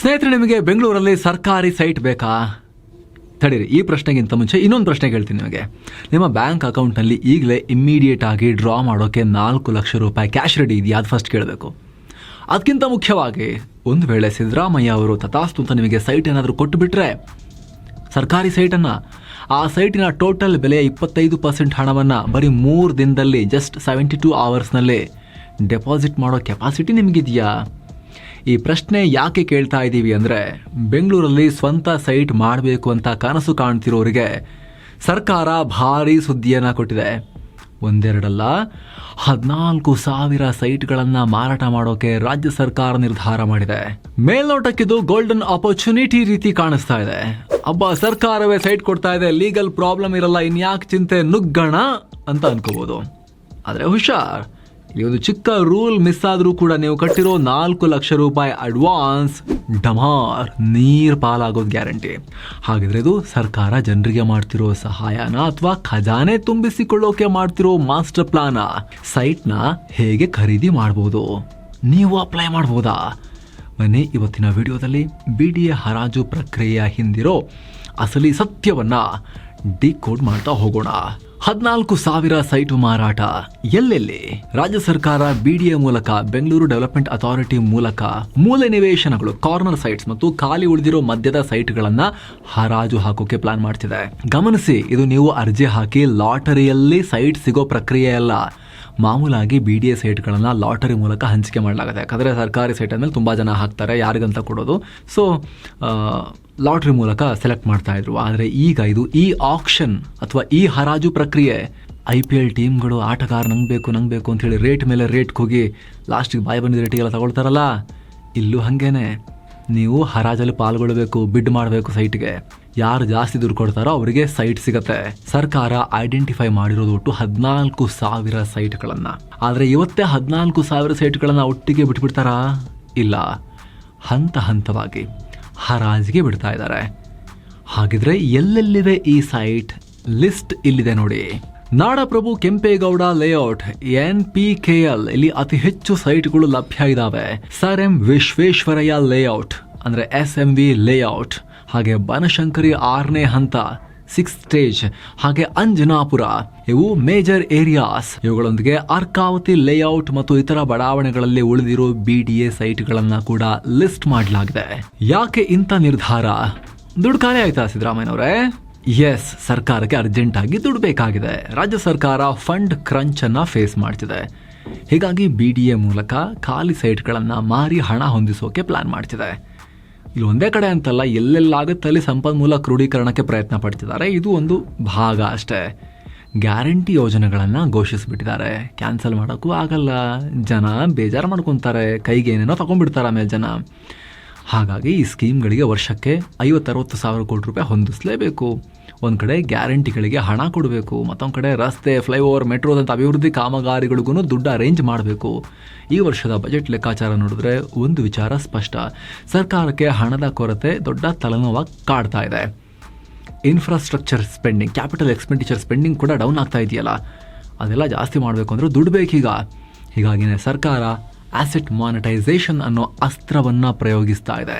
ಸ್ನೇಹಿತರೆ, ನಿಮಗೆ ಬೆಂಗಳೂರಲ್ಲಿ ಸರ್ಕಾರಿ ಸೈಟ್ ಬೇಕಾ? ತಡೀರಿ, ಈ ಪ್ರಶ್ನೆಗಿಂತ ಮುಂಚೆ ಇನ್ನೊಂದು ಪ್ರಶ್ನೆ ಕೇಳ್ತೀನಿ ನಿಮಗೆ. ನಿಮ್ಮ ಬ್ಯಾಂಕ್ ಅಕೌಂಟ್ನಲ್ಲಿ ಈಗಲೇ ಇಮ್ಮಿಡಿಯೇಟ್ ಆಗಿ ಡ್ರಾ ಮಾಡೋಕ್ಕೆ ನಾಲ್ಕು ಲಕ್ಷ ರೂಪಾಯಿ ಕ್ಯಾಶ್ ರೆಡಿ ಇದೆಯಾ? ಅದು ಫಸ್ಟ್ ಕೇಳಬೇಕು. ಅದಕ್ಕಿಂತ ಮುಖ್ಯವಾಗಿ, ಒಂದು ವೇಳೆ ಸಿದ್ದರಾಮಯ್ಯ ಅವರು ತಥಾಸ್ತು ಅಂತ ನಿಮಗೆ ಸೈಟ್ ಏನಾದರೂ ಕೊಟ್ಟುಬಿಟ್ರೆ, ಸರ್ಕಾರಿ ಸೈಟನ್ನು, ಆ ಸೈಟಿನ ಟೋಟಲ್ ಬೆಲೆಯ ಇಪ್ಪತ್ತೈದು ಪರ್ಸೆಂಟ್ ಹಣವನ್ನು ಬರೀ ಮೂರು ದಿನದಲ್ಲಿ ಜಸ್ಟ್ ಸೆವೆಂಟಿ ಟೂ ಅವರ್ಸ್ನಲ್ಲಿ ಡೆಪಾಸಿಟ್ ಮಾಡೋ ಕೆಪಾಸಿಟಿ ನಿಮಗಿದೆಯಾ? ಈ ಪ್ರಶ್ನೆ ಯಾಕೆ ಕೇಳ್ತಾ ಇದ್ದೀವಿ ಅಂದರೆ ಬೆಂಗಳೂರಲ್ಲಿ ಸ್ವಂತ ಸೈಟ್ ಮಾಡಬೇಕು ಅಂತ ಕನಸು ಕಾಣ್ತಿರೋರಿಗೆ ಸರ್ಕಾರ ಭಾರಿ ಸುದ್ದಿಯನ್ನು ಕೊಟ್ಟಿದೆ. ಒಂದೆರಡಲ್ಲ, ಹದಿನಾಲ್ಕು ಸಾವಿರ ಸೈಟ್ಗಳನ್ನು ಮಾರಾಟ ಮಾಡೋಕೆ ರಾಜ್ಯ ಸರ್ಕಾರ ನಿರ್ಧಾರ ಮಾಡಿದೆ. ಮೇಲ್ನೋಟಕ್ಕಿದು ಗೋಲ್ಡನ್ ಆಪರ್ಚುನಿಟಿ ರೀತಿ ಕಾಣಿಸ್ತಾ ಇದೆ. ಅಬ್ಬ, ಸರ್ಕಾರವೇ ಸೈಟ್ ಕೊಡ್ತಾ ಇದೆ ಲೀಗಲ್ ಪ್ರಾಬ್ಲಮ್ ಇರಲ್ಲ, ಇನ್ಯಾಕೆ ಚಿಂತೆ ನುಗ್ಗಣ ಅಂತ ಅನ್ಕೋಬಹುದು ಆದರೆ ಹುಷಾರ್ ಇಲ್ಲಿ ಒಂದು ಚಿಕ್ಕ ರೂಲ್ ಮಿಸ್ ಆದರೂ ಕೂಡ ನೀವು ಕಟ್ಟಿರೋ ನಾಲ್ಕು ಲಕ್ಷ ರೂಪಾಯಿ ಅಡ್ವಾನ್ಸ್ ಡಮಾರ್, ನೀರ್ ಪಾಲಾಗೋದು ಗ್ಯಾರಂಟಿ. ಹಾಗಿದ್ರೆ ಇದು ಸರ್ಕಾರ ಜನರಿಗೆ ಮಾಡ್ತಿರೋ ಸಹಾಯನ ಅಥವಾ ಖಜಾನೆ ತುಂಬಿಸಿಕೊಳ್ಳೋಕೆ ಮಾಡ್ತಿರೋ ಮಾಸ್ಟರ್ ಪ್ಲಾನ, ಸೈಟ್ನ ಹೇಗೆ ಖರೀದಿ ಮಾಡ್ಬೋದು? ನೀವು ಅಪ್ಲೈ ಮಾಡ್ಬೋದಾ? ಬನ್ನಿ ಇವತ್ತಿನ ವಿಡಿಯೋದಲ್ಲಿ ಬಿ ಡಿ ಎ ಹರಾಜು ಪ್ರಕ್ರಿಯೆಯ ಹಿಂದಿರೋ ಅಸಲಿ ಸತ್ಯವನ್ನ ಡಿಕೋಡ್ ಮಾಡ್ತಾ ಹೋಗೋಣ. ಹದಿನಾಲ್ಕು ಸಾವಿರ ಸೈಟು ಮಾರಾಟ. ಎಲ್ಲೆಲ್ಲಿ? ರಾಜ್ಯ ಸರ್ಕಾರ ಬಿಡಿಎ ಮೂಲಕ, ಬೆಂಗಳೂರು ಡೆವಲಪ್ಮೆಂಟ್ ಅಥಾರಿಟಿ ಮೂಲಕ ಮೂಲ ನಿವೇಶನಗಳು, ಕಾರ್ನರ್ ಸೈಟ್ಸ್ ಮತ್ತು ಖಾಲಿ ಉಳಿದಿರೋ ಮಧ್ಯದ ಸೈಟ್ಗಳನ್ನ ಹರಾಜು ಹಾಕೋಕೆ ಪ್ಲಾನ್ ಮಾಡ್ತಿದೆ. ಗಮನಿಸಿ, ಇದು ನೀವು ಅರ್ಜಿ ಹಾಕಿ ಲಾಟರಿಯಲ್ಲಿ ಸೈಟ್ ಸಿಗೋ ಪ್ರಕ್ರಿಯೆ ಅಲ್ಲ. ಮಾಮೂಲಾಗಿ ಬಿ ಡಿ ಎ ಸೈಟ್ಗಳನ್ನು ಲಾಟರಿ ಮೂಲಕ ಹಂಚಿಕೆ ಮಾಡಲಾಗುತ್ತೆ. ಯಾಕಂದರೆ ಸರ್ಕಾರಿ ಸೈಟ್ ಅಂದಮೇಲೆ ತುಂಬ ಜನ ಹಾಕ್ತಾರೆ, ಯಾರಿಗಂತ ಕೊಡೋದು. ಸೊ ಲಾಟ್ರಿ ಮೂಲಕ ಸೆಲೆಕ್ಟ್ ಮಾಡ್ತಾ ಇದ್ರು. ಆದರೆ ಈಗ ಇದು ಈ ಆಕ್ಷನ್ ಅಥವಾ ಈ ಹರಾಜು ಪ್ರಕ್ರಿಯೆ ಐ ಪಿ ಎಲ್ ಟೀಮ್ಗಳು, ಆಟಗಾರ ನಂಗೆ ಬೇಕು ನಂಗೆ ಬೇಕು ಅಂತ ಹೇಳಿ ರೇಟ್ ಮೇಲೆ ರೇಟ್ಗೆ ಹೋಗಿ ಲಾಸ್ಟಿಗೆ ಬಾಯಿ ಬಂದಿದ್ದ ರೇಟಿಗೆಲ್ಲ ತಗೊಳ್ತಾರಲ್ಲ? ಇಲ್ಲೂ ಹಾಗೇನೆ. ನೀವು ಹರಾಜಲ್ಲಿ ಪಾಲ್ಗೊಳ್ಬೇಕು ಬಿಡ್ ಮಾಡಬೇಕು ಸೈಟ್ಗೆ ಯಾರು ಜಾಸ್ತಿ ದುಡ್ಡು ಕೊಡ್ತಾರೋ ಅವರಿಗೆ ಸೈಟ್ ಸಿಗತ್ತೆ. ಸರ್ಕಾರ ಐಡೆಂಟಿಫೈ ಮಾಡಿರೋದು ಒಟ್ಟು ಹದಿನಾಲ್ಕು ಸಾವಿರ ಸೈಟ್ಗಳನ್ನು ಆದರೆ ಇವತ್ತೇ ಹದಿನಾಲ್ಕು ಸಾವಿರ ಸೈಟ್ಗಳನ್ನು ಒಟ್ಟಿಗೆ ಬಿಟ್ಬಿಡ್ತಾರಾ? ಇಲ್ಲ. ಹಂತ ಹಂತವಾಗಿ. ಹರಾಜಿಗೆ ಬಿಡ್ತಾ ಇದ್ದಾರೆ. ಹಾಗಿದ್ರೆ ಎಲ್ಲೆಲ್ಲಿದೆ ಈ ಸೈಟ್? ಲಿಸ್ಟ್ ಇಲ್ಲಿದೆ ನೋಡಿ. ನಾಡಪ್ರಭು Kempegowda layout N P K L ಇಲ್ಲಿ ಅತಿ ಹೆಚ್ಚು ಸೈಟ್ಗಳು ಲಭ್ಯ ಇದ್ದಾವೆ ಸರ್ ಎಂ ವಿಶ್ವೇಶ್ವರಯ್ಯ ಲೇಔಟ್, ಅಂದ್ರೆ ಎಸ್ ಎಂ ವಿ ಲೇಔಟ್, ಹಾಗೆ ಬನಶಂಕರಿ ಆರನೇ ಹಂತ ಸಿಕ್ಸ್ ಸ್ಟೇಜ್ ಹಾಗೆ ಅಂಜನಾಪುರ, ಇವು ಮೇಜರ್ ಏರಿಯಾಸ್ ಇವುಗಳೊಂದಿಗೆ ಅರ್ಕಾವತಿ ಲೇಔಟ್ ಮತ್ತು ಇತರ ಬಡಾವಣೆಗಳಲ್ಲಿ ಉಳಿದಿರೋ ಬಿ ಡಿ ಎ ಸೈಟ್ಗಳನ್ನ ಕೂಡ ಲಿಸ್ಟ್ ಮಾಡಲಾಗಿದೆ. ಯಾಕೆ ಇಂಥ ನಿರ್ಧಾರ? ದುಡ್ಡು ಖಾಲಿ ಆಯ್ತಾ ಸಿದ್ದರಾಮಯ್ಯನವರೇ? ಎಸ್ ಸರ್ಕಾರಕ್ಕೆ ಅರ್ಜೆಂಟ್ ಆಗಿ ದುಡ್ಡು ಬೇಕಾಗಿದೆ. ರಾಜ್ಯ ಸರ್ಕಾರ ಫಂಡ್ ಕ್ರಂಚ್ ಅನ್ನ ಫೇಸ್ ಮಾಡ್ತಿದೆ. ಹೀಗಾಗಿ ಬಿ ಡಿ ಎ ಮೂಲಕ ಖಾಲಿ ಸೈಟ್ಗಳನ್ನು ಮಾರಿ ಹಣ ಹೊಂದಿಸೋಕೆ ಪ್ಲಾನ್ ಮಾಡ್ತಿದೆ. ಇಲ್ಲಿ ಒಂದೇ ಕಡೆ ಅಂತಲ್ಲ ಎಲ್ಲೆಲ್ಲಾಗುತ್ತೆ ಅಲ್ಲಿ ಸಂಪನ್ಮೂಲ ಕ್ರೋಢೀಕರಣಕ್ಕೆ ಪ್ರಯತ್ನ ಪಡ್ತಿದ್ದಾರೆ. ಇದು ಒಂದು ಭಾಗ ಅಷ್ಟೇ. ಗ್ಯಾರಂಟಿ ಯೋಜನೆಗಳನ್ನು ಘೋಷಿಸಿಬಿಟ್ಟಿದ್ದಾರೆ. ಕ್ಯಾನ್ಸಲ್ ಮಾಡೋಕ್ಕೂ ಆಗಲ್ಲ. ಜನ ಬೇಜಾರು ಮಾಡ್ಕೊತಾರೆ. ಕೈಗೆ ಏನೇನೋ ತಗೊಂಡ್ಬಿಡ್ತಾರೆ ಆಮೇಲೆ ಜನ. ಹಾಗಾಗಿ ಈ ಸ್ಕೀಮ್ಗಳಿಗೆ ವರ್ಷಕ್ಕೆ ಐವತ್ತರವತ್ತು ಸಾವಿರ ಕೋಟಿ ರೂಪಾಯಿ ಹೊಂದಿಸಲೇಬೇಕು. ಒಂದು ಕಡೆ ಗ್ಯಾರಂಟಿಗಳಿಗೆ ಹಣ ಕೊಡಬೇಕು, ಮತ್ತೊಂದು ಕಡೆ ರಸ್ತೆ, ಫ್ಲೈಓವರ್ ಮೆಟ್ರೋದಂಥ ಅಭಿವೃದ್ಧಿ ಕಾಮಗಾರಿಗಳಿಗೂ ದುಡ್ಡು ಅರೇಂಜ್ ಮಾಡಬೇಕು. ಈ ವರ್ಷದ ಬಜೆಟ್ ಲೆಕ್ಕಾಚಾರ ನೋಡಿದ್ರೆ ಒಂದು ವಿಚಾರ ಸ್ಪಷ್ಟ. ಸರ್ಕಾರಕ್ಕೆ ಹಣದ ಕೊರತೆ ದೊಡ್ಡ ತಲೆನೋವಾಗಿ ಕಾಡ್ತಾ ಇದೆ. Infrastructure spending capital expenditure spending ಕೂಡ ಡೌನ್ ಆಗ್ತಾ ಇದೆಯಲ್ಲ? ಅದೆಲ್ಲ ಜಾಸ್ತಿ ಮಾಡಬೇಕು ಅಂದರೆ ದುಡ್ಡು ಬೇಕೀಗ ಹೀಗಾಗಿನೇ ಸರ್ಕಾರ ಆಸೆಟ್ ಮಾನಿಟೈಸೇಷನ್ ಅನ್ನೋ ಅಸ್ತ್ರವನ್ನು ಪ್ರಯೋಗಿಸ್ತಾ ಇದೆ.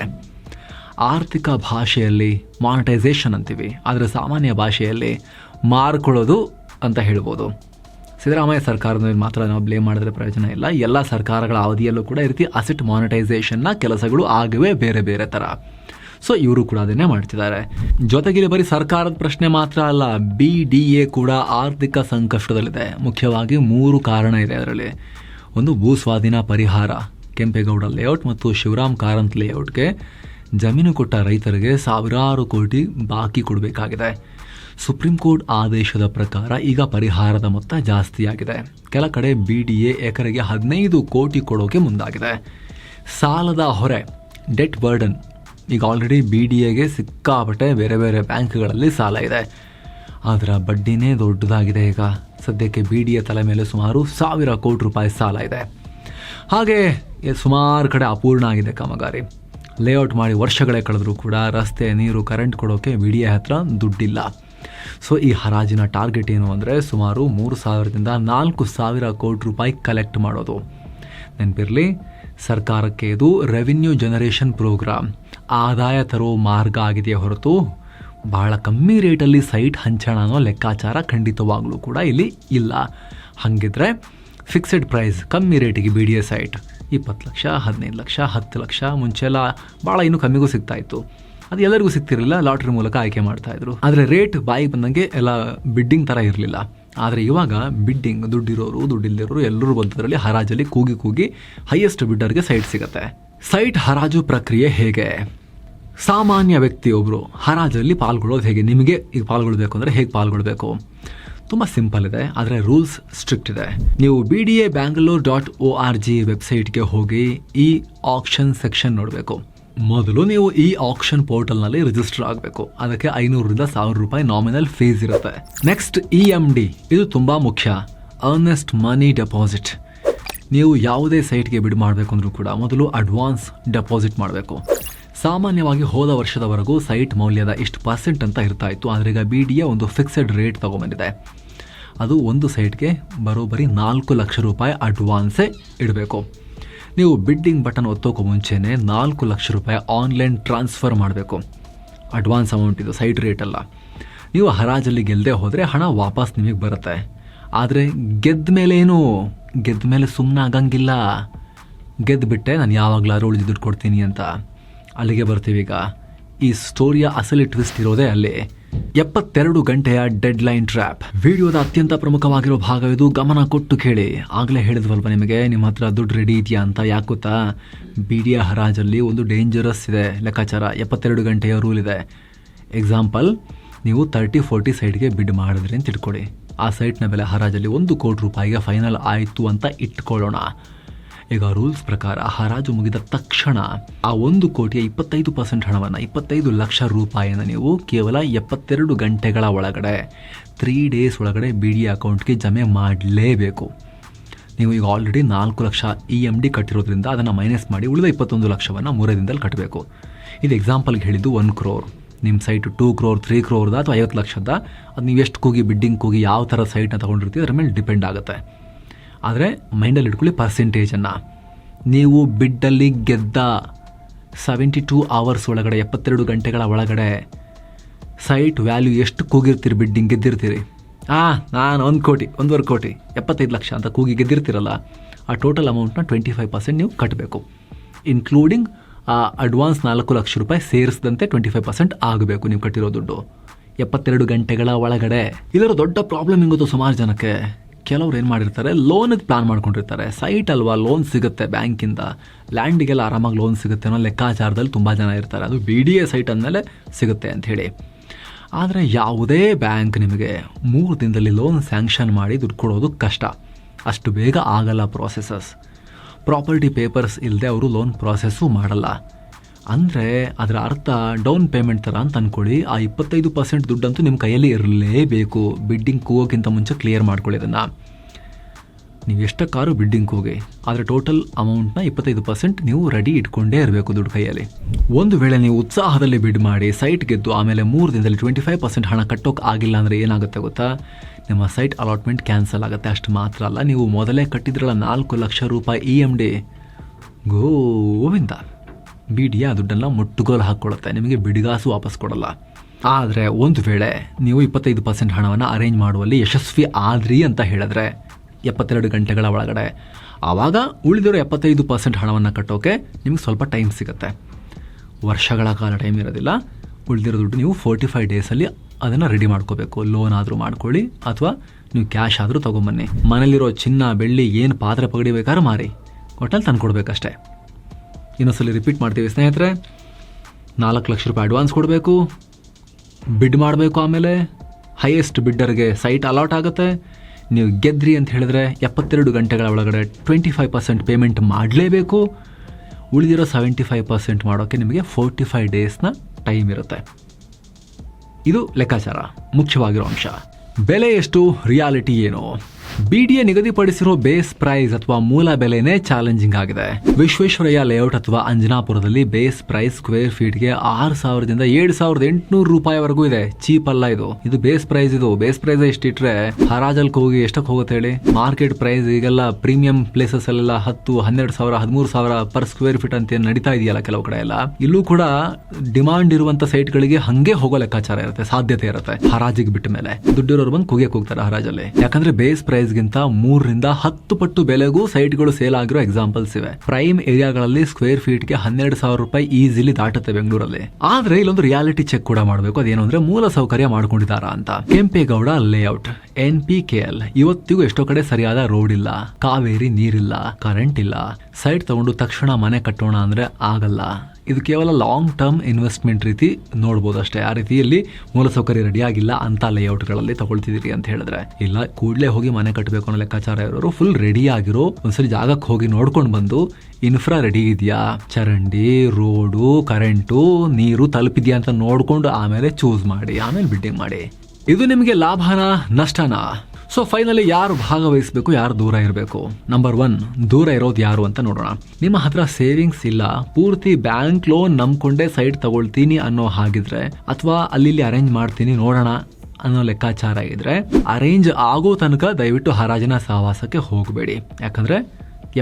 ಆರ್ಥಿಕ ಭಾಷೆಯಲ್ಲಿ ಮಾನಿಟೈಸೇಷನ್ ಅಂತೀವಿ, ಆದರೆ ಸಾಮಾನ್ಯ ಭಾಷೆಯಲ್ಲಿ ಮಾರ್ಕೊಳ್ಳೋದು ಅಂತ ಹೇಳ್ಬೋದು. ಸಿದ್ದರಾಮಯ್ಯ ಸರ್ಕಾರದ ಮಾತ್ರ ನಾವು ಬ್ಲೇಮ್ ಮಾಡಿದ್ರೆ ಪ್ರಯೋಜನ ಇಲ್ಲ. ಎಲ್ಲ ಸರ್ಕಾರಗಳ ಅವಧಿಯಲ್ಲೂ ಕೂಡ ಈ ರೀತಿ ಅಸೆಟ್ ಮಾನಿಟೈಸೇಷನ್ನ ಕೆಲಸಗಳು ಆಗಿವೆ ಬೇರೆ ಬೇರೆ ಥರ ಸೊ ಇವರು ಕೂಡ ಅದನ್ನೇ ಮಾಡ್ತಿದ್ದಾರೆ. ಜೊತೆಗೆ ಇಲ್ಲಿ ಬರೀ ಸರ್ಕಾರದ ಪ್ರಶ್ನೆ ಮಾತ್ರ ಅಲ್ಲ ಬಿ ಡಿ ಎ ಕೂಡ ಆರ್ಥಿಕ ಸಂಕಷ್ಟದಲ್ಲಿದೆ. ಮುಖ್ಯವಾಗಿ ಮೂರು ಕಾರಣ ಇದೆ ಅದರಲ್ಲಿ. ಒಂದು ಭೂ ಸ್ವಾಧೀನ ಪರಿಹಾರ, ಕೆಂಪೇಗೌಡ ಲೇಔಟ್ ಮತ್ತು ಶಿವರಾಮ್ ಕಾರಂತ್ ಲೇಔಟ್ಗೆ ಜಮೀನು ಕೊಟ್ಟ ರೈತರಿಗೆ ಸಾವಿರಾರು ಕೋಟಿ ಬಾಕಿ ಕೊಡಬೇಕಾಗಿದೆ. ಸುಪ್ರೀಂ ಕೋರ್ಟ್ ಆದೇಶದ ಪ್ರಕಾರ ಈಗ ಪರಿಹಾರದ ಮೊತ್ತ ಜಾಸ್ತಿಯಾಗಿದೆ. ಕೆಲ ಕಡೆ ಬಿ ಡಿ ಎ ಎಕರೆಗೆ ಹದಿನೈದು ಕೋಟಿ ಕೊಡೋಕೆ ಮುಂದಾಗಿದೆ. ಸಾಲದ ಹೊರೆ, ಡೆಟ್ ಬರ್ಡನ್. ಈಗ ಆಲ್ರೆಡಿ ಬಿ ಡಿ ಎಗೆ ಸಿಕ್ಕಾಪಟ್ಟೆ ಬೇರೆ ಬೇರೆ ಬ್ಯಾಂಕ್ಗಳಲ್ಲಿ ಸಾಲ ಇದೆ. ಅದರ ಬಡ್ಡಿನೇ ದೊಡ್ಡದಾಗಿದೆ ಈಗ. ಸದ್ಯಕ್ಕೆ ಬಿ ಡಿ ಎ ತಲೆ ಮೇಲೆ ಸುಮಾರು ಸಾವಿರ ಕೋಟಿ ರೂಪಾಯಿ ಸಾಲ ಇದೆ. ಹಾಗೆ ಸುಮಾರು ಕಡೆ ಅಪೂರ್ಣ ಆಗಿದೆ ಕಾಮಗಾರಿ. ಲೇಔಟ್ ಮಾಡಿ ವರ್ಷಗಳೇ ಕಳೆದರೂ ಕೂಡ ರಸ್ತೆ, ನೀರು ಕರೆಂಟ್ ಕೊಡೋಕ್ಕೆ ಎ ಹತ್ರ ದುಡ್ಡಿಲ್ಲ. ಸೊ ಈ ಹರಾಜಿನ ಟಾರ್ಗೆಟ್ ಏನು ಅಂದರೆ ಸುಮಾರು ಮೂರು ಸಾವಿರದಿಂದ ನಾಲ್ಕು ಸಾವಿರ ಕೋಟಿ ರೂಪಾಯಿ ಕಲೆಕ್ಟ್ ಮಾಡೋದು. ನೆನಪಿರಲಿ? ಸರ್ಕಾರಕ್ಕೆ ಇದು ರೆವಿನ್ಯೂ ಜನರೇಷನ್ ಪ್ರೋಗ್ರಾಮ್ ಆದಾಯ ತರೋ ಮಾರ್ಗ ಆಗಿದೆಯೇ ಹೊರತು ಬಹಳ ಕಮ್ಮಿ ರೇಟಲ್ಲಿ ಸೈಟ್ ಹಂಚೋಣ ಅನ್ನೋ ಲೆಕ್ಕಾಚಾರ ಖಂಡಿತವಾಗಲೂ ಕೂಡ ಇಲ್ಲಿ ಇಲ್ಲ. ಹಾಗಿದ್ರೆ ಫಿಕ್ಸೆಡ್ ಪ್ರೈಸ್ ಕಮ್ಮಿ ರೇಟಿಗೆ ಬಿ ಡಿ ಎ ಸೈಟ್ ಇಪ್ಪತ್ತು ಲಕ್ಷ, ಹದಿನೈದು ಲಕ್ಷ, ಹತ್ತು ಲಕ್ಷ ಮುಂಚೆಲ್ಲ ಭಾಳ ಇನ್ನೂ ಕಮ್ಮಿಗೂ ಸಿಗ್ತಾ ಇತ್ತು ಅದು ಎಲ್ಲರಿಗೂ ಸಿಗ್ತಿರಲಿಲ್ಲ, ಲಾಟ್ರಿ ಮೂಲಕ ಆಯ್ಕೆ ಮಾಡ್ತಾ ಇದ್ರು ಆದರೆ ರೇಟ್ ಬಾಯಿಗೆ ಬಂದಂಗೆ ಎಲ್ಲ ಬಿಡ್ಡಿಂಗ್ ಥರ ಇರಲಿಲ್ಲ. ಆದರೆ ಇವಾಗ ಬಿಡ್ಡಿಂಗ್, ದುಡ್ಡಿರೋರು, ದುಡ್ಡಿಲ್ದಿರೋರು ಎಲ್ಲರೂ ಬಂದದ್ರಲ್ಲಿ ಹರಾಜಲ್ಲಿ ಕೂಗಿ ಕೂಗಿ ಹೈಯೆಸ್ಟ್ ಬಿಡ್ಡರ್ಗೆ ಸೈಟ್ ಸಿಗುತ್ತೆ. ಸೈಟ್ ಹರಾಜು ಪ್ರಕ್ರಿಯೆ ಹೇಗೆ? ಸಾಮಾನ್ಯ ವ್ಯಕ್ತಿಯೊಬ್ಬರು ಹರಾಜಲ್ಲಿ ಪಾಲ್ಗೊಳ್ಳೋದು ಹೇಗೆ? ನಿಮಗೆ ಈಗ ಪಾಲ್ಗೊಳ್ಬೇಕು ಅಂದರೆ ಹೇಗೆ ಪಾಲ್ಗೊಳ್ಬೇಕು? ತುಂಬ ಸಿಂಪಲ್ ಇದೆ, ಆದರೆ ರೂಲ್ಸ್ ಸ್ಟ್ರಿಕ್ಟ್ ಇದೆ. ನೀವು B D A Bangalore dot O R G ವೆಬ್ಸೈಟ್ಗೆ ಹೋಗಿ ಈ ಆಕ್ಷನ್ ಸೆಕ್ಷನ್ ನೋಡಬೇಕು. ಮೊದಲು ನೀವು ಈ ಆಕ್ಷನ್ ಪೋರ್ಟಲ್ನಲ್ಲಿ ರಿಜಿಸ್ಟರ್ ಆಗಬೇಕು. ಅದಕ್ಕೆ ಐನೂರರಿಂದ ಸಾವಿರ ರೂಪಾಯಿ ನಾಮಿನಲ್ ಫೀಸ್ ಇರುತ್ತೆ. ನೆಕ್ಸ್ಟ್ ಇ ಎಂ ಡಿ ಇದು ತುಂಬ ಮುಖ್ಯ. ಅರ್ನೆಸ್ಟ್ ಮನಿ ಡೆಪಾಸಿಟ್ ನೀವು ಯಾವುದೇ ಸೈಟ್ಗೆ ಬಿಡ್ ಮಾಡಬೇಕು ಅಂದರೂ ಕೂಡ ಮೊದಲು ಅಡ್ವಾನ್ಸ್ ಡೆಪಾಸಿಟ್ ಮಾಡಬೇಕು. ಸಾಮಾನ್ಯವಾಗಿ ಹೋದ ವರ್ಷದವರೆಗೂ ಸೈಟ್ ಮೌಲ್ಯದ ಇಷ್ಟು ಪರ್ಸೆಂಟ್ ಅಂತ ಇರ್ತಾ ಇತ್ತು ಆದರೆ ಈಗ ಬಿ ಡಿಯ ಒಂದು ಫಿಕ್ಸೆಡ್ ರೇಟ್ ತೊಗೊಂಬಂದಿದೆ. ಅದು ಒಂದು ಸೈಟ್ಗೆ ಬರೋಬ್ಬರಿ ನಾಲ್ಕು ಲಕ್ಷ ರೂಪಾಯಿ ಅಡ್ವಾನ್ಸೇ ಇಡಬೇಕು. ನೀವು ಬಿಡ್ಡಿಂಗ್ ಬಟನ್ ಒತ್ತೋಕ್ಕೂ ಮುಂಚೆನೇ ನಾಲ್ಕು ಲಕ್ಷ ರೂಪಾಯಿ ಆನ್ಲೈನ್ ಟ್ರಾನ್ಸ್ಫರ್ ಮಾಡಬೇಕು. ಅಡ್ವಾನ್ಸ್ ಅಮೌಂಟ್ ಇದು ಸೈಟ್ ರೇಟ್ ಅಲ್ಲ. ನೀವು ಹರಾಜಲ್ಲಿ ಗೆಲ್ಲದೆ ಹೋದರೆ ಹಣ ವಾಪಸ್ ನಿಮಗೆ ಬರುತ್ತೆ. ಆದರೆ ಗೆದ್ದ ಮೇಲೇನು ಗೆದ್ದ ಮೇಲೆ ಸುಮ್ಮನೆ ಆಗಂಗಿಲ್ಲ. ಗೆದ್ದುಬಿಟ್ಟೆ ನಾನು ಯಾವಾಗಲಾದ್ರೂ ಉಳಿದು ದುಡ್ಡು ಕೊಡ್ತೀನಿ ಅಂತ. ಅಲ್ಲಿಗೆ ಬರ್ತೀವಿ ಈಗ. ಈ ಸ್ಟೋರಿಯ ಅಸಲಿ ಟ್ವಿಸ್ಟ್ ಇರೋದೇ ಅಲ್ಲಿ. ಎಪ್ಪತ್ತೆರಡು ಗಂಟೆಯ ಡೆಡ್ ಲೈನ್ ಟ್ರ್ಯಾಪ್ ವಿಡಿಯೋದ ಅತ್ಯಂತ ಪ್ರಮುಖವಾಗಿರೋ ಭಾಗ ಇದು. ಗಮನ ಕೊಟ್ಟು ಕೇಳಿ. ಆಗಲೇ ಹೇಳಿದ್ವಲ್ವ ನಿಮಗೆ? ನಿಮ್ಮ ಹತ್ರ ದುಡ್ಡು ರೆಡಿ ಇದೆಯಾ ಅಂತ ಯಾಕೆ ಗೊತ್ತಾ ಬಿಡಿಯ ಹರಾಜಲ್ಲಿ ಒಂದು ಡೇಂಜರಸ್ ಇದೆ ಲೆಕ್ಕಾಚಾರ. ಎಪ್ಪತ್ತೆರಡು ಗಂಟೆಯ ರೂಲ್ ಇದೆ. ಎಕ್ಸಾಂಪಲ್ ನೀವು ತರ್ಟಿ ಫೋರ್ಟಿ ಸೈಟ್ಗೆ ಬಿಡ್ ಮಾಡಿದ್ರಿ ಅಂತ ಇಟ್ಕೊಳ್ಳಿ ಆ ಸೈಟ್ನ ಬೆಲೆ ಹರಾಜಲ್ಲಿ ಒಂದು ಕೋಟಿ ರೂಪಾಯಿಗೆ ಫೈನಲ್ ಆಯಿತು ಅಂತ ಇಟ್ಕೊಳ್ಳೋಣ. ಈಗ ರೂಲ್ಸ್ ಪ್ರಕಾರ ಹರಾಜು ಮುಗಿದ ತಕ್ಷಣ ಆ ಒಂದು ಕೋಟಿಯ ಇಪ್ಪತ್ತೈದು ಪರ್ಸೆಂಟ್ ಹಣವನ್ನು, ಇಪ್ಪತ್ತೈದು ಲಕ್ಷ ರೂಪಾಯಿಯನ್ನು ನೀವು ಕೇವಲ ಎಪ್ಪತ್ತೆರಡು ಗಂಟೆಗಳ ಒಳಗಡೆ ತ್ರೀ ಡೇಸ್ ಒಳಗಡೆ ಬಿ ಡಿ ಅಕೌಂಟ್ಗೆ ಜಮೆ ಮಾಡಲೇಬೇಕು. ನೀವು ಈಗ ಆಲ್ರೆಡಿ ನಾಲ್ಕು ಲಕ್ಷ ಇ ಎಂ ಡಿ ಕಟ್ಟಿರೋದ್ರಿಂದ ಅದನ್ನು ಮೈನಸ್ ಮಾಡಿ ಉಳಿದ ಇಪ್ಪತ್ತೊಂದು ಲಕ್ಷವನ್ನು ಮೂರೇ ದಿನದಲ್ಲಿ ಕಟ್ಟಬೇಕು ಇದು ಎಕ್ಸಾಂಪಲ್ಗೆ ಹೇಳಿದ್ದು ಒನ್ ಕ್ರೋರ್ ನಿಮ್ಮ ಸೈಟ್ ಟೂ ಕ್ರೋರ್ ತ್ರೀ ಕ್ರೋರ್ದ ಅಥವಾ ಐವತ್ತು ಲಕ್ಷದ, ಅದು ನೀವು ಎಷ್ಟು ಕೂಗಿ ಬಿಡ್ಡಿಂಗ್ ಕೂಗಿ ಯಾವ ಥರ ಸೈಟ್ನ ತೊಗೊಂಡಿರ್ತೀವಿ, ಅದ್ರ ಮೇಲೆ ಡಿಪೆಂಡ್ ಆಗುತ್ತೆ. ಆದರೆ ಮೈಂಡಲ್ಲಿ ಇಟ್ಕೊಳ್ಳಿ ಪರ್ಸೆಂಟೇಜನ್ನು ನೀವು ಬಿಡ್ಡಲ್ಲಿ ಗೆದ್ದ ಸೆವೆಂಟಿ ಟೂ ಅವರ್ಸ್ ಒಳಗಡೆ, ಎಪ್ಪತ್ತೆರಡು ಗಂಟೆಗಳ ಒಳಗಡೆ ಸೈಟ್ ವ್ಯಾಲ್ಯೂ ಎಷ್ಟು ಕೂಗಿರ್ತೀರಿ ಬಿಡ್ಡಿಂಗ್ ಗೆದ್ದಿರ್ತೀರಿ? ಆ, ನಾನು ಒಂದು ಕೋಟಿ, ಒಂದೂವರೆ ಕೋಟಿ, ಎಪ್ಪತ್ತೈದು ಲಕ್ಷ ಅಂತ ಕೂಗಿ ಗೆದ್ದಿರ್ತೀರಲ್ಲ, ಆ ಟೋಟಲ್ ಅಮೌಂಟ್ನ ಟ್ವೆಂಟಿ ಫೈವ್ ಪರ್ಸೆಂಟ್ ನೀವು ಕಟ್ಟಬೇಕು ಇನ್ಕ್ಲೂಡಿಂಗ್ ಆ ಅಡ್ವಾನ್ಸ್ ನಾಲ್ಕು ಲಕ್ಷ ರೂಪಾಯಿ ಸೇರಿಸಿದಂತೆ ಟ್ವೆಂಟಿ ಫೈವ್ ಪರ್ಸೆಂಟ್ ಆಗಬೇಕು ನೀವು ಕಟ್ಟಿರೋ ದುಡ್ಡು. ಎಪ್ಪತ್ತೆರಡು ಗಂಟೆಗಳ ಒಳಗಡೆ. ಇದರ ದೊಡ್ಡ ಪ್ರಾಬ್ಲಮ್ ಹೆಂಗೋದು ಸುಮಾರು ಜನಕ್ಕೆ? ಕೆಲವ್ರು ಏನು ಮಾಡಿರ್ತಾರೆ ಲೋನಿಗೆ ಪ್ಲಾನ್ ಮಾಡ್ಕೊಂಡಿರ್ತಾರೆ. ಸೈಟ್ ಅಲ್ವಾ ಲೋನ್ ಸಿಗುತ್ತೆ ಬ್ಯಾಂಕಿಂದ ಲ್ಯಾಂಡಿಗೆಲ್ಲ ಆರಾಮಾಗಿ ಲೋನ್ ಸಿಗುತ್ತೆ ಅನ್ನೋ ಲೆಕ್ಕಾಚಾರದಲ್ಲಿ ತುಂಬ ಜನ ಇರ್ತಾರೆ. ಅದು ಬಿ ಡಿ ಎ ಸೈಟ್ ಅಂದಮೇಲೆ ಸಿಗುತ್ತೆ ಅಂತ ಹೇಳಿ. ಆದರೆ ಯಾವುದೇ ಬ್ಯಾಂಕ್ ನಿಮಗೆ ಮೂರು ದಿನದಲ್ಲಿ ಲೋನ್ ಸ್ಯಾಂಕ್ಷನ್ ಮಾಡಿ ದುಡ್ಡು ಕೊಡೋದು ಕಷ್ಟ. ಅಷ್ಟು ಬೇಗ ಆಗಲ್ಲ ಪ್ರೋಸೆಸಸ್ ಪ್ರಾಪರ್ಟಿ ಪೇಪರ್ಸ್ ಇಲ್ಲದೆ ಅವರು ಲೋನ್ ಪ್ರಾಸೆಸ್ಸು ಮಾಡಲ್ಲ. ಅಂದರೆ ಅದರ ಅರ್ಥ ಡೌನ್ ಪೇಮೆಂಟ್ ಥರ ಅಂತ ಅಂದ್ಕೊಳ್ಳಿ ಆ ಇಪ್ಪತ್ತೈದು ಪರ್ಸೆಂಟ್ ದುಡ್ಡಂತೂ ನಿಮ್ಮ ಕೈಯಲ್ಲಿ ಇರಲೇಬೇಕು. ಬಿಡ್ಡಿಂಗ್ ಕೂಗೋಕ್ಕಿಂತ ಮುಂಚೆ ಕ್ಲಿಯರ್ ಮಾಡ್ಕೊಳ್ಳಿ ಅದನ್ನು. ನೀವು ಎಷ್ಟಕ್ಕಾರು ಬಿಡ್ಡಿಂಗ್ ಹೋಗಿ ಆದರೆ ಟೋಟಲ್ ಅಮೌಂಟ್ನ ಇಪ್ಪತ್ತೈದು ಪರ್ಸೆಂಟ್ ನೀವು ರೆಡಿ ಇಟ್ಕೊಂಡೇ ಇರಬೇಕು ದುಡ್ಡು ಕೈಯಲ್ಲಿ. ಒಂದು ವೇಳೆ ನೀವು ಉತ್ಸಾಹದಲ್ಲಿ ಬಿಡ್ ಮಾಡಿ ಸೈಟ್ ಗೆದ್ದು ಆಮೇಲೆ ಮೂರು ದಿನದಲ್ಲಿ ಟ್ವೆಂಟಿ ಫೈವ್ ಪರ್ಸೆಂಟ್ ಹಣ ಕಟ್ಟೋಕೆ ಆಗಿಲ್ಲ ಅಂದರೆ ಏನಾಗುತ್ತೆ ಗೊತ್ತಾ? ನಿಮ್ಮ ಸೈಟ್ ಅಲಾಟ್ಮೆಂಟ್ ಕ್ಯಾನ್ಸಲ್ ಆಗುತ್ತೆ. ಅಷ್ಟು ಮಾತ್ರ ಅಲ್ಲ, ನೀವು ಮೊದಲೇ ಕಟ್ಟಿದ್ರಲ್ಲ ನಾಲ್ಕು ಲಕ್ಷ ರೂಪಾಯಿ E M D Govinda. B ದುಡ್ಡನ್ನ ಆ ದುಡ್ಡನ್ನು ಮುಟ್ಟುಗೋಲು ಹಾಕ್ಕೊಳ್ಳುತ್ತೆ. ನಿಮಗೆ ಬಿಡಿಗಾಸು ವಾಪಸ್ ಕೊಡಲ್ಲ. ಆದರೆ ಒಂದು ವೇಳೆ ನೀವು ಇಪ್ಪತ್ತೈದು ಪರ್ಸೆಂಟ್ ಹಣವನ್ನು ಅರೇಂಜ್ ಮಾಡುವಲ್ಲಿ ಯಶಸ್ವಿ ಆದ್ರಿ ಅಂತ ಹೇಳಿದ್ರೆ ಎಪ್ಪತ್ತೆರಡು ಗಂಟೆಗಳ ಒಳಗಡೆ, ಆವಾಗ ಉಳಿದಿರೋ ಎಪ್ಪತ್ತೈದು ಪರ್ಸೆಂಟ್ ಹಣವನ್ನು ಕಟ್ಟೋಕೆ ನಿಮಗೆ ಸ್ವಲ್ಪ ಟೈಮ್ ಸಿಗುತ್ತೆ. ವರ್ಷಗಳ ಕಾಲ ಟೈಮ್ ಇರೋದಿಲ್ಲ. ಉಳಿದಿರೋ ದುಡ್ಡು ನೀವು ಫೋರ್ಟಿ ಫೈವ್ ಡೇಸಲ್ಲಿ ಅದನ್ನು ರೆಡಿ ಮಾಡ್ಕೋಬೇಕು. ಲೋನ್ ಆದರೂ ಮಾಡ್ಕೊಳ್ಳಿ, ಅಥವಾ ನೀವು ಕ್ಯಾಶ್ ಆದರೂ ತೊಗೊಂಬನ್ನಿ. ಮನೇಲಿರೋ ಚಿನ್ನ, ಬೆಳ್ಳಿ, ಏನು ಪಾತ್ರೆ ಪಗಡಿಬೇಕಾದ್ರೂ ಮಾರಿ. ಒಟ್ಟಲ್ಲಿ ತಂದು ಕೊಡಬೇಕಷ್ಟೇ ಇನ್ನೊಂದ್ಸಲಿ ರಿಪೀಟ್ ಮಾಡ್ತೀವಿ. ಸ್ನೇಹಿತರೆ, ನಾಲ್ಕು ಲಕ್ಷ ರೂಪಾಯಿ ಅಡ್ವಾನ್ಸ್ ಕೊಡಬೇಕು. ಬಿಡ್ ಮಾಡಬೇಕು ಆಮೇಲೆ. ಹೈಯೆಸ್ಟ್ ಬಿಡ್ಡರ್ಗೆ ಸೈಟ್ ಅಲಾಟ್ ಆಗುತ್ತೆ. ನೀವು ಗೆದ್ರಿ ಅಂತ ಹೇಳಿದ್ರೆ ಎಪ್ಪತ್ತೆರಡು ಗಂಟೆಗಳ ಒಳಗಡೆ ಟ್ವೆಂಟಿ ಫೈವ್ ಪರ್ಸೆಂಟ್ ಪೇಮೆಂಟ್ ಮಾಡಲೇಬೇಕು. ಉಳಿದಿರೋ ಸೆವೆಂಟಿ ಫೈವ್ ಪರ್ಸೆಂಟ್ ಮಾಡೋಕ್ಕೆ ನಿಮಗೆ ಫೋರ್ಟಿ ಫೈವ್ ಡೇಸ್ನ ಟೈಮ್ ಇರುತ್ತೆ. ಇದು ಲೆಕ್ಕಾಚಾರ. ಮುಖ್ಯವಾಗಿರೋ ಅಂಶ. ಬೆಲೆ ಎಷ್ಟು? ರಿಯಾಲಿಟಿ ಏನು? ಬಿಡಿಎ ನಿಗದಿಪಡಿಸಿರೋ ಬೇಸ್ ಪ್ರೈಸ್ ಅಥವಾ ಮೂಲ ಬೆಲೆನೇ ಚಾಲೆಂಜಿಂಗ್ ಆಗಿದೆ. ವಿಶ್ವೇಶ್ವರಯ್ಯ ಲೇಔಟ್ ಅಥವಾ ಅಂಜನಾಪುರದಲ್ಲಿ ಬೇಸ್ ಪ್ರೈಸ್ ಸ್ಕ್ವೇರ್ ಫೀಟ್ಗೆ ಆರು ಸಾವಿರದಿಂದ ಏಳು ಸಾವಿರದ ಎಂಟುನೂರು ರೂಪಾಯಿವರೆಗೂ ಇದೆ. ಚೀಪ್ ಅಲ್ಲ ಇದು. ಇದು ಬೇಸ್ ಪ್ರೈಸ್ ಇದು. ಬೇಸ್ ಪ್ರೈಸ್ ಎಷ್ಟಿಟ್ರೆ ಹರಾಜಲ್ ಹೋಗಿ ಎಷ್ಟಕ್ಕೆ ಹೋಗುತ್ತೆ ಹೇಳಿ? ಮಾರ್ಕೆಟ್ ಪ್ರೈಸ್ ಈಗೆಲ್ಲ ಪ್ರೀಮಿಯಂ ಪ್ಲೇಸಸ್ ಅಲ್ಲೆಲ್ಲ ಹತ್ತು, ಹನ್ನೆರಡು ಸಾವಿರ, ಹದಿಮೂರು ಸಾವಿರ ಪರ್ ಸ್ಕ್ವೇರ್ ಫೀಟ್ ಅಂತ ಏನು ನಡೀತಾ ಇದೆಯಲ್ಲ ಕೆಲವು ಕಡೆ ಎಲ್ಲ? ಇಲ್ಲೂ ಕೂಡ ಡಿಮಾಂಡ್ ಇರುವಂತ ಸೈಟ್ ಗಳಿಗೆ ಹಂಗೆ ಹೋಗೋ ಲೆಕ್ಕಾಚಾರ ಇರುತ್ತೆ, ಸಾಧ್ಯತೆ ಇರುತ್ತೆ ಹರಾಜಿಗೆ ಬಿಟ್ಟ ಮೇಲೆ. ದುಡ್ಡಿರೋರು ಬಂದು ಕುಗಿಯಕ್ಕೆ ಹೋಗ್ತಾರೆ ಹರಾಜಲ್ಲಿ. ಯಾಕಂದ್ರೆ ಬೇಸ್ ಪ್ರೈಸ್ ಗಿಂತ ಮೂರರಿಂದ ಹತ್ತು ಪಟ್ಟು ಬೆಲೆಗೂ ಸೈಟ್ಗಳು ಸೇಲ್ ಆಗಿರೋ ಎಕ್ಸಾಂಪಲ್ಸ್ ಇವೆ. ಪ್ರೈಮ್ ಏರಿಯಾಗಳಲ್ಲಿ ಸ್ಕ್ವೇರ್ ಫೀಟ್ಗೆ ಹನ್ನೆರಡು ಸಾವಿರ ರೂಪಾಯಿ ಈಸಿಲಿ ದಾಟುತ್ತೆ ಬೆಂಗಳೂರಲ್ಲಿ. ಆದ್ರೆ ಇಲ್ಲೊಂದು ರಿಯಾಲಿಟಿ ಚೆಕ್ ಕೂಡ ಮಾಡಬೇಕು. ಅದೇನು ಅಂದ್ರೆ ಮೂಲ ಸೌಕರ್ಯ ಮಾಡ್ಕೊಂಡಿದ್ದಾರಾ ಅಂತ. Kempegowda layout N P K L ಇವತ್ತಿಗೂ ಎಷ್ಟೋ ಕಡೆ ಸರಿಯಾದ ರೋಡ್ ಇಲ್ಲ. ಕಾವೇರಿ ನೀರಿಲ್ಲ ಕರೆಂಟ್ ಇಲ್ಲ. ಸೈಟ್ ತಗೊಂಡು ತಕ್ಷಣ ಮನೆ ಕಟ್ಟೋಣ ಅಂದ್ರೆ ಆಗಲ್ಲ. ಇದು ಕೇವಲ ಲಾಂಗ್ ಟರ್ಮ್ ಇನ್ವೆಸ್ಟ್ಮೆಂಟ್ ರೀತಿ ನೋಡ್ಬೋದು ಅಷ್ಟೇ. ಆ ರೀತಿಯಲ್ಲಿ ಮೂಲಸೌಕರ್ಯ ರೆಡಿ ಆಗಿಲ್ಲ ಅಂತ ಲೇಔಟ್ಗಳಲ್ಲಿ ತಗೊಳ್ತಿದ್ದೀರಿ ಅಂತ ಹೇಳಿದ್ರೆ. ಇಲ್ಲ, ಕೂಡಲೇ ಹೋಗಿ ಮನೆ ಕಟ್ಟಬೇಕು ಅನ್ನೋ ಲೆಕ್ಕಾಚಾರ ಇರೋರು ಫುಲ್ ರೆಡಿ ಆಗಿರೋ ಒಂದ್ಸರಿ ಜಾಗಕ್ಕೆ ಹೋಗಿ ನೋಡ್ಕೊಂಡು ಬಂದು ಇನ್ಫ್ರಾ ರೆಡಿ ಇದೆಯಾ? ಚರಂಡಿ ರೋಡು ಕರೆಂಟು ನೀರು ತಲುಪಿದೆಯಾ ಅಂತ ನೋಡ್ಕೊಂಡು ಆಮೇಲೆ ಚೂಸ್ ಮಾಡಿ, ಆಮೇಲೆ ಬಿಡ್ಡಿಂಗ್ ಮಾಡಿ. ಇದು ನಿಮಗೆ ಲಾಭನಾ, ನಷ್ಟನಾ? ಸೊ ಫೈನಲಿ ಯಾರು ಭಾಗವಹಿಸಬೇಕು, ಯಾರು ದೂರ ಇರಬೇಕು? ನಂಬರ್ ಒನ್ ದೂರ ಇರೋದು ಯಾರು ಅಂತ ನೋಡೋಣ. ನಿಮ್ಮ ಹತ್ರ ಸೇವಿಂಗ್ಸ್ ಇಲ್ಲ, ಪೂರ್ತಿ ಬ್ಯಾಂಕ್ ಲೋನ್ ನಂಬ್ಕೊಂಡೇ ಸೈಟ್ ತಗೊಳ್ತೀನಿ ಅನ್ನೋ ಹಾಗಿದ್ರೆ, ಅಥವಾ ಅಲ್ಲಿ ಅರೇಂಜ್ ಮಾಡ್ತೀನಿ ನೋಡೋಣ ಅನ್ನೋ ಲೆಕ್ಕಾಚಾರ ಇದ್ರೆ ಅರೇಂಜ್ ಆಗೋ ತನಕ ದಯವಿಟ್ಟು ಹರಾಜಿನ ಸಹವಾಸಕ್ಕೆ ಹೋಗಬೇಡಿ. ಯಾಕಂದ್ರೆ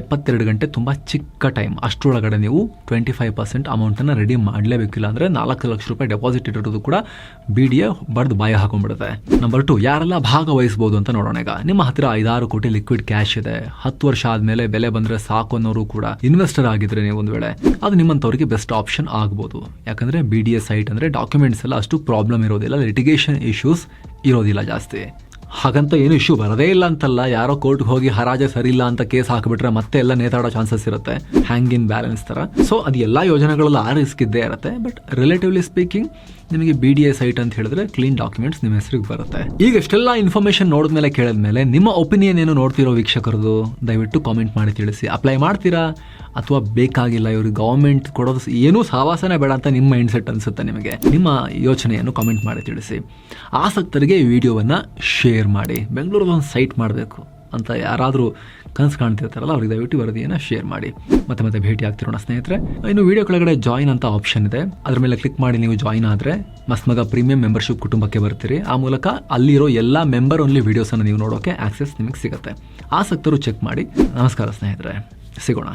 ಎಪ್ಪತ್ತೆರಡು ಗಂಟೆ ತುಂಬ ಚಿಕ್ಕ ಟೈಮ್ ಅಷ್ಟರೊಳಗಡೆ ನೀವು ಟ್ವೆಂಟಿ ಫೈವ್ ಪರ್ಸೆಂಟ್ ಅಮೌಂಟನ್ನು ರೆಡಿ ಮಾಡಲೇಬೇಕಿಲ್ಲ ಅಂದರೆ ನಾಲ್ಕು ಲಕ್ಷ ರೂಪಾಯಿ ಡೆಪಾಸಿಟ್ ಇಟ್ಟಿರೋದು ಕೂಡ ಬಿ ಡಿ ಎ ಬಡ್ದು ಬಾಯ ಹಾಕೊಂಡ್ಬಿಡುತ್ತೆ. ನಂಬರ್ ಟು ಯಾರೆಲ್ಲ ಭಾಗವಹಿಸ್ಬೋದು ಅಂತ ನೋಡೋಣ ಈಗ. ನಿಮ್ಮ ಹತ್ತಿರ ಐದಾರು ಕೋಟಿ ಲಿಕ್ವಿಡ್ ಕ್ಯಾಶ್ ಇದೆ. ಹತ್ತು ವರ್ಷ ಆದಮೇಲೆ ಬೆಲೆ ಬಂದರೆ ಸಾಕು ಅನ್ನೋರು ಕೂಡ ಇನ್ವೆಸ್ಟರ್ ಆಗಿದ್ರೆ ನೀವು ಒಂದು ವೇಳೆ. ಅದು ನಿಮ್ಮಂಥವ್ರಿಗೆ ಬೆಸ್ಟ್ ಆಪ್ಷನ್ ಆಗ್ಬೋದು. ಯಾಕಂದರೆ ಬಿ ಡಿ ಎ ಸೈಟ್ ಅಂದರೆ ಡಾಕ್ಯುಮೆಂಟ್ಸ್ ಎಲ್ಲ ಅಷ್ಟು ಪ್ರಾಬ್ಲಮ್ ಇರೋದಿಲ್ಲ. ಲಿಟಿಗೇಷನ್ ಇಶ್ಯೂಸ್ ಇರೋದಿಲ್ಲ ಜಾಸ್ತಿ. ಹಾಗಂತ ಏನು ಇಶ್ಯೂ ಬರದೇ ಇಲ್ಲ ಅಂತಲ್ಲ. ಯಾರೋ ಕೋರ್ಟ್ಗೆ ಹೋಗಿ ಹರಾಜೆ ಸರಿ ಇಲ್ಲ ಅಂತ ಕೇಸ್ ಹಾಕಿಬಿಟ್ರೆ ಮತ್ತೆ ಎಲ್ಲ ನೇತಾಡೋ ಚಾನ್ಸಸ್ ಇರುತ್ತೆ. ಹ್ಯಾಂಗ್ ಇನ್ ಬ್ಯಾಲೆನ್ಸ್ ತರ ಸೊ ಅದು ಎಲ್ಲ ಯೋಜನೆಗಳಲ್ಲಿ ಆ ರಿಸ್ಕ್ ಇದ್ದೇ ಇರುತ್ತೆ. ಬಟ್ ರಿಲೇಟಿವ್ಲಿ ಸ್ಪೀಕಿಂಗ್ ನಿಮಗೆ ಬಿ ಡಿ ಎ ಸೈಟ್ ಅಂತ ಹೇಳಿದ್ರೆ ಕ್ಲೀನ್ ಡಾಕ್ಯುಮೆಂಟ್ಸ್ ನಿಮ್ಮ ಹೆಸರಿಗೆ ಬರುತ್ತೆ. ಈಗ ಇಷ್ಟೆಲ್ಲ ಇನ್ಫಾರ್ಮೇಶನ್ ನೋಡಿದ್ಮೇಲೆ ಕೇಳಿದ್ಮೇಲೆ ನಿಮ್ಮ ಒಪಿನಿಯನ್ ಏನು ನೋಡ್ತಿರೋ ವೀಕ್ಷಕರದು, ದಯವಿಟ್ಟು ಕಾಮೆಂಟ್ ಮಾಡಿ ತಿಳಿಸಿ. ಅಪ್ಲೈ ಮಾಡ್ತೀರಾ? ಅಥವಾ ಬೇಕಾಗಿಲ್ಲ ಇವ್ರಿಗೆ ಗೌರ್ಮೆಂಟ್ ಕೊಡೋದು ಏನೂ ಸಹವಾಸನೇ ಬೇಡ ಅಂತ ನಿಮ್ಮ ಮೈಂಡ್ಸೆಟ್ ಅನ್ಸುತ್ತೆ ನಿಮಗೆ? ನಿಮ್ಮ ಯೋಚನೆಯನ್ನು ಕಾಮೆಂಟ್ ಮಾಡಿ ತಿಳಿಸಿ. ಆಸಕ್ತರಿಗೆ ವಿಡಿಯೋವನ್ನು ಶೇರ್ ಮಾಡಿ. ಬೆಂಗಳೂರಲ್ಲಿ ಒಂದು ಸೈಟ್ ಮಾಡಬೇಕು ಅಂತ ಯಾರಾದರೂ ಕನಸು ಕಾಣ್ತಿರ್ತಾರಲ್ಲ, ಅವ್ರಿಗೆ ದಯವಿಟ್ಟು ವರದಿಯನ್ನು ಶೇರ್ ಮಾಡಿ. ಮತ್ತೆ ಮತ್ತೆ ಭೇಟಿ ಆಗ್ತಿರೋಣ ಸ್ನೇಹಿತರೆ. ಇನ್ನು ವಿಡಿಯೋ ಕೆಳಗಡೆ ಜಾಯಿನ್ ಅಂತ ಆಪ್ಷನ್ ಇದೆ. ಅದ್ರ ಮೇಲೆ ಕ್ಲಿಕ್ ಮಾಡಿ ನೀವು ಜಾಯಿನ್ ಆದರೆ ಮಸ್ಮಗ ಪ್ರೀಮಿಯಂ ಮೆಂಬರ್ಶಿಪ್ ಕುಟುಂಬಕ್ಕೆ ಬರ್ತೀರಿ. ಆ ಮೂಲಕ ಅಲ್ಲಿರೋ ಎಲ್ಲ ಮೆಂಬರ್ ಓನ್ಲಿ ವೀಡಿಯೋಸನ್ನು ನೀವು ನೋಡೋಕೆ ಆಕ್ಸೆಸ್ ನಿಮಗೆ ಸಿಗುತ್ತೆ. ಆಸಕ್ತರು ಚೆಕ್ ಮಾಡಿ. ನಮಸ್ಕಾರ ಸ್ನೇಹಿತರೆ. ಸಿಗೋಣ.